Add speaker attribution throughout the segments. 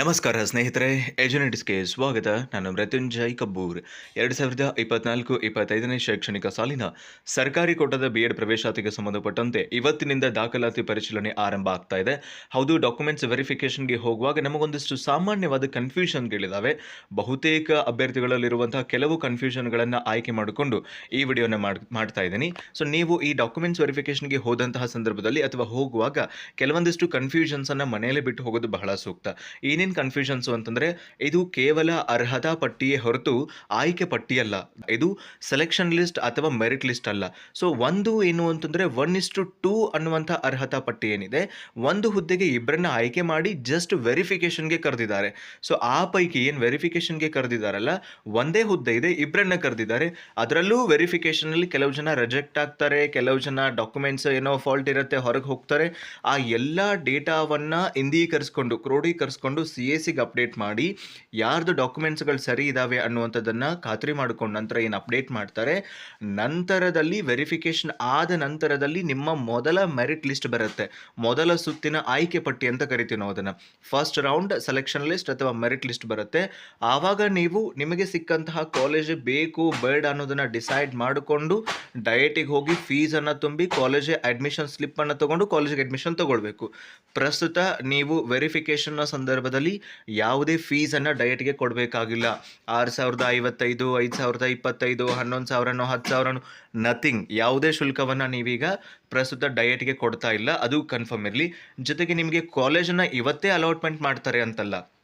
Speaker 1: ನಮಸ್ಕಾರ ಸ್ನೇಹಿತರೆ ಎಜುನೆಟಿಸ್ಗೆ ಸ್ವಾಗತ. ನಾನು ಮೃತ್ಯುಂಜಯ್ ಕಬ್ಬೂರ್. ಎರಡು ಸಾವಿರದ ಇಪ್ಪತ್ನಾಲ್ಕು ಇಪ್ಪತ್ತೈದನೇ ಶೈಕ್ಷಣಿಕ ಸಾಲಿನ ಸರ್ಕಾರಿ ಕೋಟದ ಬಿ ಎಡ್ ಪ್ರವೇಶಾತಿಗೆ ಸಂಬಂಧಪಟ್ಟಂತೆ ಇವತ್ತಿನಿಂದ ದಾಖಲಾತಿ ಪರಿಶೀಲನೆ ಆರಂಭ ಆಗ್ತಾ ಇದೆ. ಹೌದು ಡಾಕ್ಯುಮೆಂಟ್ಸ್ ವೆರಿಫಿಕೇಷನ್ಗೆ ಹೋಗುವಾಗ ನಮಗೊಂದಿಷ್ಟು ಸಾಮಾನ್ಯವಾದ ಕನ್ಫ್ಯೂಷನ್ಗಳಿದ್ದಾವೆ ಬಹುತೇಕ ಅಭ್ಯರ್ಥಿಗಳಲ್ಲಿರುವಂತಹ ಕೆಲವು ಕನ್ಫ್ಯೂಷನ್ಗಳನ್ನು ಆಯ್ಕೆ ಮಾಡಿಕೊಂಡು ಈ ವಿಡಿಯೋನ ಮಾಡ್, ಮಾಡ್ತಾ ಇದ್ದೀನಿ. ಸೊ ನೀವು ಈ ಡಾಕ್ಯುಮೆಂಟ್ಸ್ ವೆರಿಫಿಕೇಷನ್ಗೆ ಹೋದಂತಹ ಸಂದರ್ಭದಲ್ಲಿ ಅಥವಾ ಹೋಗುವಾಗ ಕೆಲವೊಂದಿಷ್ಟು ಕನ್ಫ್ಯೂಷನ್ಸನ್ನು ಮನೆಯಲ್ಲೇ ಬಿಟ್ಟು ಹೋಗೋದು ಬಹಳ ಸೂಕ್ತ. ಏನೇನು ಕನ್ಫ್ಯೂಷನ್ಸು ಅಂತಂದ್ರೆ, ಇದು ಕೇವಲ ಅರ್ಹತಾ ಪಟ್ಟಿಯೇ ಹೊರತು ಆಯ್ಕೆ ಪಟ್ಟಿಯಲ್ಲ. ಇದು ಸೆಲೆಕ್ಷನ್ ಲಿಸ್ಟ್ ಅಥವಾ ಮೆರಿಟ್ ಲಿಸ್ಟ್ ಅಲ್ಲ. ಸೊ ಒಂದು ಏನು ಅಂತಂದ್ರೆ ಒನ್ ಇಸ್ಟು ಟೂ ಅನ್ನುವಂಥ ಅರ್ಹತಾ ಪಟ್ಟಿ ಏನಿದೆ, ಒಂದು ಹುದ್ದೆಗೆ ಇಬ್ಬರನ್ನ ಆಯ್ಕೆ ಮಾಡಿ ಜಸ್ಟ್ ವೆರಿಫಿಕೇಷನ್ಗೆ ಕರೆದಿದ್ದಾರೆ. ಸೊ ಆ ಪೈಕಿ ಏನು ವೆರಿಫಿಕೇಷನ್ಗೆ ಕರೆದಿದ್ದಾರಲ್ಲ, ಒಂದೇ ಹುದ್ದೆ ಇದೆ ಇಬ್ಬರನ್ನ ಕರೆದಿದ್ದಾರೆ. ಅದರಲ್ಲೂ ವೆರಿಫಿಕೇಷನಲ್ಲಿ ಕೆಲವು ಜನ ರಿಜೆಕ್ಟ್ ಆಗ್ತಾರೆ, ಕೆಲವು ಜನ ಡಾಕ್ಯುಮೆಂಟ್ಸ್ ಏನೋ ಫಾಲ್ಟ್ ಇರುತ್ತೆ, ಹೊರಗೆ ಹೋಗ್ತಾರೆ. ಆ ಎಲ್ಲ ಡೇಟಾವನ್ನ ಇಂದೀಕರಿಸ್ಕೊಂಡು ಕ್ರೋಢೀಕರಿಸ್ಕೊಂಡು ಸಿ ಎ ಸಿಗೆ ಅಪ್ಡೇಟ್ ಮಾಡಿ ಯಾರ್ದು ಡಾಕ್ಯುಮೆಂಟ್ಸ್ಗಳು ಸರಿ ಇದ್ದಾವೆ ಅನ್ನುವಂಥದ್ದನ್ನು ಖಾತ್ರಿ ಮಾಡಿಕೊಂಡು ನಂತರ ಏನು ಅಪ್ಡೇಟ್ ಮಾಡ್ತಾರೆ, ನಂತರದಲ್ಲಿ ವೆರಿಫಿಕೇಷನ್ ಆದ ನಂತರದಲ್ಲಿ ನಿಮ್ಮ ಮೊದಲ ಮೆರಿಟ್ ಲಿಸ್ಟ್ ಬರುತ್ತೆ. ಮೊದಲ ಸುತ್ತಿನ ಆಯ್ಕೆ ಪಟ್ಟಿ ಅಂತ ಕರಿತೀವಿ ನಾವು ಅದನ್ನು. ಫಸ್ಟ್ ರೌಂಡ್ ಸೆಲೆಕ್ಷನ್ ಲಿಸ್ಟ್ ಅಥವಾ ಮೆರಿಟ್ ಲಿಸ್ಟ್ ಬರುತ್ತೆ. ಆವಾಗ ನೀವು ನಿಮಗೆ ಸಿಕ್ಕಂತಹ ಕಾಲೇಜ್ ಬೇಕು, ಬೇಡ ಅನ್ನೋದನ್ನು ಡಿಸೈಡ್ ಮಾಡಿಕೊಂಡು ಡಯಟಿಗೆ ಹೋಗಿ ಫೀಸನ್ನು ತುಂಬಿ ಕಾಲೇಜ್ ಅಡ್ಮಿಷನ್ ಸ್ಲಿಪ್ಪನ್ನು ತೊಗೊಂಡು ಕಾಲೇಜಿಗೆ ಅಡ್ಮಿಷನ್ ತೊಗೊಳ್ಬೇಕು. ಪ್ರಸ್ತುತ ನೀವು ವೆರಿಫಿಕೇಷನ್ನ ಸಂದರ್ಭದಲ್ಲಿ ಯಾವುದೇ ಫೀಸನ್ನು ಡಯಟ್ಗೆ ಕೊಡಬೇಕಾಗಿಲ್ಲ. ಆರು ಸಾವಿರದ ಐವತ್ತೈದು, ಐದು ಸಾವಿರದ ಇಪ್ಪತ್ತೈದು, ಹನ್ನೊಂದು ಸಾವಿರನೋ, ಹತ್ತು ಸಾವಿರನೋ ನಥಿಂಗ್ ಯಾವುದೇ ಶುಲ್ಕವನ್ನು ನೀವೀಗ ಪ್ರಸ್ತುತ ಡಯಟ್ಗೆ ಕೊಡ್ತಾ ಇಲ್ಲ. ಅದು ಕನ್ಫರ್ಮ್ ಇರಲಿ. ಜೊತೆಗೆ ನಿಮಗೆ ಕಾಲೇಜನ್ನು ಇವತ್ತೇ ಅಲಾಟ್ಮೆಂಟ್ ಮಾಡ್ತಾರೆ ಅಂತಲ್ಲ.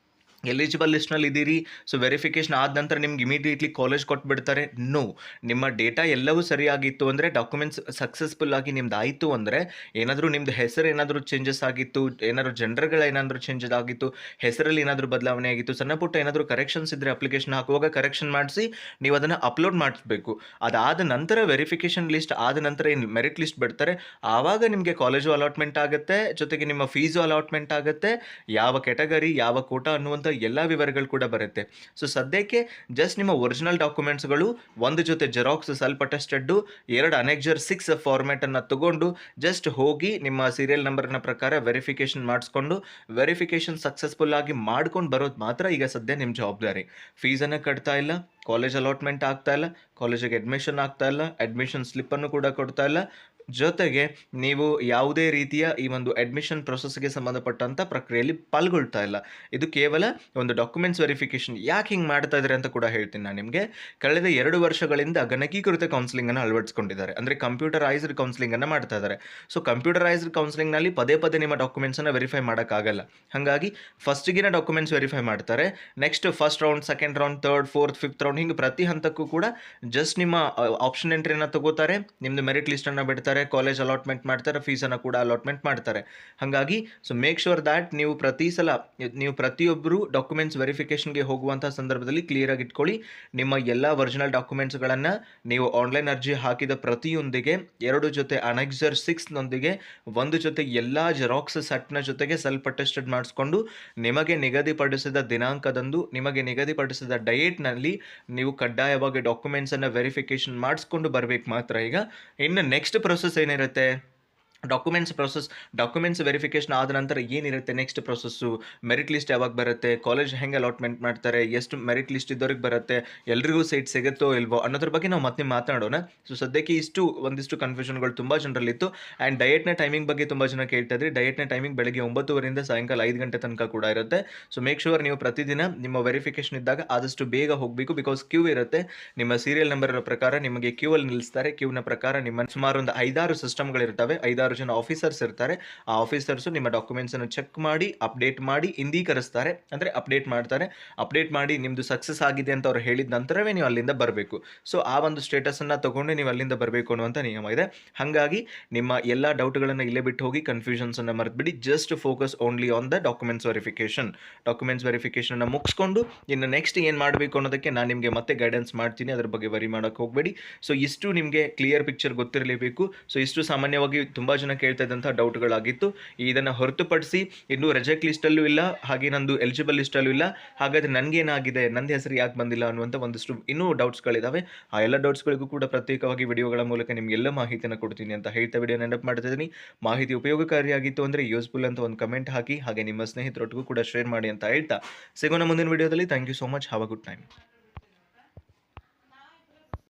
Speaker 1: ಎಲಿಜಿಬಲ್ ಲಿಸ್ಟ್ನಲ್ಲಿ ಇದ್ದೀರಿ ಸೊ ವೆರಿಫಿಕೇಶನ್ ಆದ ನಂತರ ನಿಮ್ಗೆ ಇಮಿಡಿಯೇಟ್ಲಿ ಕಾಲೇಜ್ ಕೊಟ್ಬಿಡ್ತಾರೆ. ನೋ ನಿಮ್ಮ ಡೇಟಾ ಎಲ್ಲವೂ ಸರಿಯಾಗಿತ್ತು ಅಂದರೆ ಡಾಕ್ಯುಮೆಂಟ್ಸ್ ಸಕ್ಸಸ್ಫುಲ್ ಆಗಿ ನಿಮ್ದು ಆಯಿತು ಅಂದರೆ, ಏನಾದರೂ ನಿಮ್ದು ಹೆಸರು ಏನಾದರೂ ಚೇಂಜಸ್ ಆಗಿತ್ತು, ಏನಾದರೂ ಜನರಗಳ ಏನಾದರೂ ಚೇಂಜಸ್ ಆಗಿತ್ತು, ಹೆಸರಲ್ಲಿ ಏನಾದರೂ ಬದಲಾವಣೆ ಆಗಿತ್ತು, ಸಣ್ಣ ಪುಟ್ಟ ಏನಾದರೂ ಕರೆಕ್ಷನ್ಸ್ ಇದ್ದರೆ ಅಪ್ಲಿಕೇಶನ್ ಹಾಕುವಾಗ ಕರೆಕ್ಷನ್ ಮಾಡಿಸಿ, ನೀವು ಅದನ್ನು ಅಪ್ಲೋಡ್ ಮಾಡಿಸ್ಬೇಕು. ಅದಾದ ನಂತರ ವೆರಿಫಿಕೇಷನ್ ಲಿಸ್ಟ್ ಆದ ನಂತರ ಏನು ಮೆರಿಟ್ ಲಿಸ್ಟ್ ಬಿಡ್ತಾರೆ. ಆವಾಗ ನಿಮಗೆ ಕಾಲೇಜು ಅಲಾಟ್ಮೆಂಟ್ ಆಗುತ್ತೆ, ಜೊತೆಗೆ ನಿಮ್ಮ ಫೀಸು ಅಲಾಟ್ಮೆಂಟ್ ಆಗುತ್ತೆ. ಯಾವ ಕೆಟಗರಿ ಯಾವ ಕೋಟ ಅನ್ನುವಂಥ ಎಲ್ಲ ವಿವರಗಳು ಕೂಡ ಬರುತ್ತೆ. ಸೊ ಸದ್ಯಕ್ಕೆ ಜಸ್ಟ್ ನಿಮ್ಮ ಒರಿಜಿನಲ್ ಡಾಕ್ಯುಮೆಂಟ್ಸ್ಗಳು ಒಂದು ಜೊತೆ ಜೆರಾಕ್ಸ್ ಸ್ವಲ್ಪ ಟೆಸ್ಟೆಡ್ಡು ಎರಡು ಅನೆಕ್ಜರ್ ಸಿಕ್ಸ್ ಫಾರ್ಮ್ಯಾಟನ್ನು ತಗೊಂಡು ಜಸ್ಟ್ ಹೋಗಿ ನಿಮ್ಮ ಸೀರಿಯಲ್ ನಂಬರ್ನ ಪ್ರಕಾರ ವೆರಿಫಿಕೇಶನ್ ಮಾಡಿಸ್ಕೊಂಡು ವೆರಿಫಿಕೇಷನ್ ಸಕ್ಸಸ್ಫುಲ್ ಆಗಿ ಮಾಡ್ಕೊಂಡು ಬರೋದು ಮಾತ್ರ ಈಗ ಸದ್ಯ ನಿಮ್ಮ ಜವಾಬ್ದಾರಿ. ಫೀಸನ್ನು ಕಟ್ತಾ ಇಲ್ಲ ಕಾಲೇಜ್ ಅಲಾಟ್ಮೆಂಟ್ ಆಗ್ತಾ ಇಲ್ಲ ಕಾಲೇಜಿಗೆ ಅಡ್ಮಿಷನ್ ಆಗ್ತಾ ಇಲ್ಲ ಅಡ್ಮಿಷನ್ ಸ್ಲಿಪ್ಪನ್ನು ಕೂಡ ಕೊಡ್ತಾ ಇಲ್ಲ ಜೊತೆಗೆ ನೀವು ಯಾವುದೇ ರೀತಿಯ ಈ ಒಂದು ಅಡ್ಮಿಷನ್ ಪ್ರೊಸೆಸ್ಗೆ ಸಂಬಂಧಪಟ್ಟಂಥ ಪ್ರಕ್ರಿಯೆಯಲ್ಲಿ ಪಾಲ್ಗೊಳ್ತಾ ಇಲ್ಲ. ಇದು ಕೇವಲ ಒಂದು ಡಾಕ್ಯುಮೆಂಟ್ಸ್ ವೆರಿಫಿಕೇಷನ್ ಯಾಕೆ ಹಿಂಗೆ ಮಾಡ್ತಾ ಇದ್ದಾರೆ ಅಂತ ಕೂಡ ಹೇಳ್ತೀನಿ ನಾನು ನಿಮಗೆ. ಕಳೆದ ಎರಡು ವರ್ಷಗಳಿಂದ ಗಣಕೀಕೃತ ಕೌನ್ಸಿಲಿಂಗನ್ನು ಅಳವಡಿಸ್ಕೊಂಡಿದ್ದಾರೆ. ಅಂದರೆ ಕಂಪ್ಯೂಟರೈಸ್ಡ್ ಕೌನ್ಸಿಲಿಂಗನ್ನು ಮಾಡ್ತಾ ಇದ್ದಾರೆ. ಸೊ ಕಂಪ್ಯೂಟರೈಸ್ಡ್ ಕೌನ್ಸಿಲಿಂಗ್ನಲ್ಲಿ ಪದೇ ಪದೇ ನಿಮ್ಮ ಡಾಕ್ಯುಮೆಂಟ್ಸನ್ನು ವೆರಿಫೈ ಮಾಡೋಕ್ಕಾಗಲ್ಲ. ಹಾಗಾಗಿ ಫಸ್ಟ್ಗಿನ ಡಾಕ್ಯುಮೆಂಟ್ಸ್ ವೆರಿಫೈ ಮಾಡ್ತಾರೆ. Next first round second round third fourth fifth round ಹಿಂಗೆ ಪ್ರತಿ ಹಂತಕ್ಕೂ ಕೂಡ ಜಸ್ಟ್ ನಿಮ್ಮ ಆಪ್ಷನ್ ಎಂಟ್ರಿನ ತಗೋತಾರೆ. ನಿಮ್ಮದು ಮೆರಿಟ್ ಲಿಸ್ಟನ್ನು ಬಿಡ್ತಾರೆ. ಕಾಲೇಜ್ ಅಲಾಟ್ಮೆಂಟ್ ಮಾಡ್ತಾರೆ ಫೀಸನ್ನು ಕೂಡ ಅಲಾಟ್ಮೆಂಟ್ ಮಾಡ್ತಾರೆ. ಹಾಗಾಗಿ ಸೊ ಮೇಕ್ ಶೋರ್ ದ್ಯಾಟ್ ನೀವು ಪ್ರತಿ ಸಲ, ನೀವು ಪ್ರತಿಯೊಬ್ಬರು ಡಾಕ್ಯುಮೆಂಟ್ಸ್ ವೆರಿಫಿಕೇಷನ್ಗೆ ಹೋಗುವಂಥ ಸಂದರ್ಭದಲ್ಲಿ ಕ್ಲಿಯರಾಗಿ ಇಟ್ಕೊಳ್ಳಿ. ನಿಮ್ಮ ಎಲ್ಲ ಒರಿಜಿನಲ್ ಡಾಕ್ಯುಮೆಂಟ್ಸ್ಗಳನ್ನು ನೀವು ಆನ್ಲೈನ್ ಅರ್ಜಿ ಹಾಕಿದ ಪ್ರತಿಯೊಂದಿಗೆ, ಎರಡು ಜೊತೆ ಅನೆಕ್ಸರ್ ಸಿಕ್ಸ್ನೊಂದಿಗೆ ಒಂದು ಜೊತೆ ಎಲ್ಲ ಜೆರಾಕ್ಸ್ ಸೆಟ್ನ ಜೊತೆಗೆ ಸೆಲ್ಫ್ ಟೆಸ್ಟೆಡ್ ಮಾಡಿಸ್ಕೊಂಡು, ನಿಮಗೆ ನಿಗದಿಪಡಿಸಿದ ದಿನಾಂಕದಂದು, ನಿಮಗೆ ನಿಗದಿಪಡಿಸಿದ ಡಯೇಟ್ನಲ್ಲಿ ನೀವು ಕಡ್ಡಾಯವಾಗಿ ಡಾಕ್ಯುಮೆಂಟ್ಸನ್ನು ವೆರಿಫಿಕೇಷನ್ ಮಾಡಿಸ್ಕೊಂಡು ಬರಬೇಕು ಮಾತ್ರ ಈಗ. ಇನ್ನು ನೆಕ್ಸ್ಟ್ ಪ್ರೊಸೆಸ್ ಏನಿರುತ್ತೆ ಡಾಕ್ಯುಮೆಂಟ್ಸ್ ಪ್ರೊಸೆಸ್ ಡಾಕ್ಯುಮೆಂಟ್ಸ್ ವೆರಿಫಿಕೇಶನ್ ಆದ ನಂತರ ಏನಿರುತ್ತೆ ನೆಕ್ಸ್ಟ್ ಪ್ರೊಸೆಸ್ಸು ಮೆರಿಟ್ ಲಿಸ್ಟ್ ಯಾವಾಗ ಬರುತ್ತೆ? ಕಾಲೇಜ್ ಹೆಂಗೆ ಅಲಾಟ್ಮೆಂಟ್ ಮಾಡ್ತಾರೆ? ಎಷ್ಟು ಮೆರಿಟ್ ಲಿಸ್ಟ್ ಇದ್ದವ್ರಿಗೆ ಬರುತ್ತೆ? ಎಲ್ರಿಗೂ ಸೀಟ್ ಸಿಗುತ್ತೋ ಇಲ್ವೋ? ಅನ್ನೋದ್ರ ಬಗ್ಗೆ ನಾವು ಮತ್ತೆ ಮಾತನಾಡೋಣ. ಸೊ ಸದ್ಯಕ್ಕೆ ಇಷ್ಟು, ಒಂದಿಷ್ಟು ಕನ್ಫ್ಯೂಷನ್ಗಳು ತುಂಬ ಜನರಲ್ಲಿತ್ತು ಆ್ಯಂಡ್ ಡಯಟ್ನ ಟೈಮಿಂಗ್ ಬಗ್ಗೆ ತುಂಬ ಜನ ಕೇಳ್ತಾ ಇದ್ರಿ. ಡಯಟ್ನ ಟೈಮಿಂಗ್ ಬೆಳಗ್ಗೆ ಒಂಬತ್ತುವರೆಯಿಂದ ಸಾಯಂಕಾಲ ಐದು ಗಂಟೆ ತನಕ ಕೂಡ ಇರುತ್ತೆ. ಸೊ ಮೇಕ್ ಶೂರ್ ನೀವು ಪ್ರತಿದಿನ ನಿಮ್ಮ ವೆರಿಫಿಕೇಶನ್ ಇದ್ದಾಗ ಆದಷ್ಟು ಬೇಗ ಹೋಗಬೇಕು. ಬಿಕಾಸ್ ಕ್ಯೂ ಇರುತ್ತೆ. ನಿಮ್ಮ ಸೀರಿಯಲ್ ನಂಬರ್ ಪ್ರಕಾರ ನಿಮಗೆ ಕ್ಯೂ ಅಲ್ಲಿ ನಿಲ್ಲಿಸ್ತಾರೆ ಕ್ಯೂನ ಪ್ರಕಾರ ನಿಮ್ಮ ಸುಮಾರು ಒಂದು ಐದಾರು ಸಿಸ್ಟಮ್ಗಳಿರ್ತವೆ ಐದಾರು ಜನ ಆಫೀಸರ್ಸ್ ಇರ್ತಾರೆ. ಆ ಆಫೀಸರ್ಸು ನಿಮ್ಮ ಡಾಕ್ಯುಮೆಂಟ್ಸನ್ನು ಚೆಕ್ ಮಾಡಿ ಅಪ್ಡೇಟ್ ಮಾಡಿ ಇಂದೀಕರಿಸ್ತಾರೆ ಅಂದರೆ ಅಪ್ಡೇಟ್ ಮಾಡ್ತಾರೆ. ಅಪ್ಡೇಟ್ ಮಾಡಿ ನಿಮ್ಮದು ಸಕ್ಸಸ್ ಆಗಿದೆ ಅಂತ ಅವ್ರು ಹೇಳಿದ ನಂತರವೇ ನೀವು ಅಲ್ಲಿಂದ ಬರಬೇಕು. ಸೊ ಆ ಒಂದು ಸ್ಟೇಟಸನ್ನು ತೊಗೊಂಡು ನೀವು ಅಲ್ಲಿಂದ ಬರಬೇಕು ಅನ್ನುವಂಥ ನಿಯಮ ಇದೆ. ಹಾಗಾಗಿ ನಿಮ್ಮ ಎಲ್ಲ ಡೌಟ್ಗಳನ್ನು ಇಲ್ಲೇ ಬಿಟ್ಟು ಹೋಗಿ ಕನ್ಫ್ಯೂಷನ್ಸನ್ನು ಮರೆತುಬಿಡಿ. Just focus only on the documents verification documents ವೆರಿಫಿಕೇಷನ್ನ ಮುಗಿಸ್ಕೊಂಡು, ಇನ್ನು ನೆಕ್ಸ್ಟ್ ಏನು ಮಾಡಬೇಕು ಅನ್ನೋದಕ್ಕೆ ನಾನು ನಿಮಗೆ ಮತ್ತೆ ಗೈಡೆನ್ಸ್ ಮಾಡ್ತೀನಿ. ಅದ್ರ ಬಗ್ಗೆ ವರಿ ಮಾಡೋಕ್ಕೆ ಹೋಗಬೇಡಿ. ಸೊ ಇಷ್ಟು ನಿಮಗೆ ಕ್ಲಿಯರ್ ಪಿಕ್ಚರ್ ಗೊತ್ತಿರಲೇಬೇಕು. ಸೊ ಇಷ್ಟು ಸಾಮಾನ್ಯವಾಗಿ ತುಂಬ ಜನ ಕೇಳ್ತಾ ಇದ್ದಂಥ ಡೌಟ್ಗಳಾಗಿತ್ತು. ಇದನ್ನು ಹೊರತುಪಡಿಸಿ ಇನ್ನೂ ರೆಜೆಕ್ಟ್ ಲಿಸ್ಟಲ್ಲೂ ಇಲ್ಲ, ಹಾಗೆ ನಂದು ಎಲಿಜಿಬಲ್ ಲಿಸ್ಟಲ್ಲೂ ಇಲ್ಲ. ಹಾಗಾದರೆ ನನಗೇನಾಗಿದೆ ನನ್ನ ಹೆಸರು ಯಾಕೆ ಬಂದಿಲ್ಲ ಅನ್ನುವಂಥ ಒಂದಷ್ಟು ಇನ್ನೂ ಡೌಟ್ಸ್ಗಳಿದ್ದಾವೆ ಆ ಎಲ್ಲ ಡೌಟ್ಸ್ಗಳಿಗೂ ಕೂಡ ಪ್ರತ್ಯೇಕವಾಗಿ ವಿಡಿಯೋಗಳ ಮೂಲಕ ನಿಮಗೆಲ್ಲ ಮಾಹಿತಿಯನ್ನು ಕೊಡ್ತೀನಿ ಅಂತ ಹೇಳ್ತಾ ವಿಡಿಯೋ ನೆನಪು ಮಾಡ್ತಾ ಇದ್ದೀನಿ ಮಾಹಿತಿ ಉಪಯೋಗಕಾರಿಯಾಗಿತ್ತು ಅಂದರೆ ಯೂಸ್ಫುಲ್ ಅಂತ ಒಂದು ಕಮೆಂಟ್ ಹಾಕಿ, ಹಾಗೆ ನಿಮ್ಮ ಸ್ನೇಹಿತರೊಟ್ಟಿಗೂ ಕೂಡ ಶೇರ್ ಮಾಡಿ ಅಂತ ಹೇಳ್ತಾ. ಸಿಗೋಣ ಮುಂದಿನ ವಿಡಿಯೋದಲ್ಲಿ. Thank you so much have a good time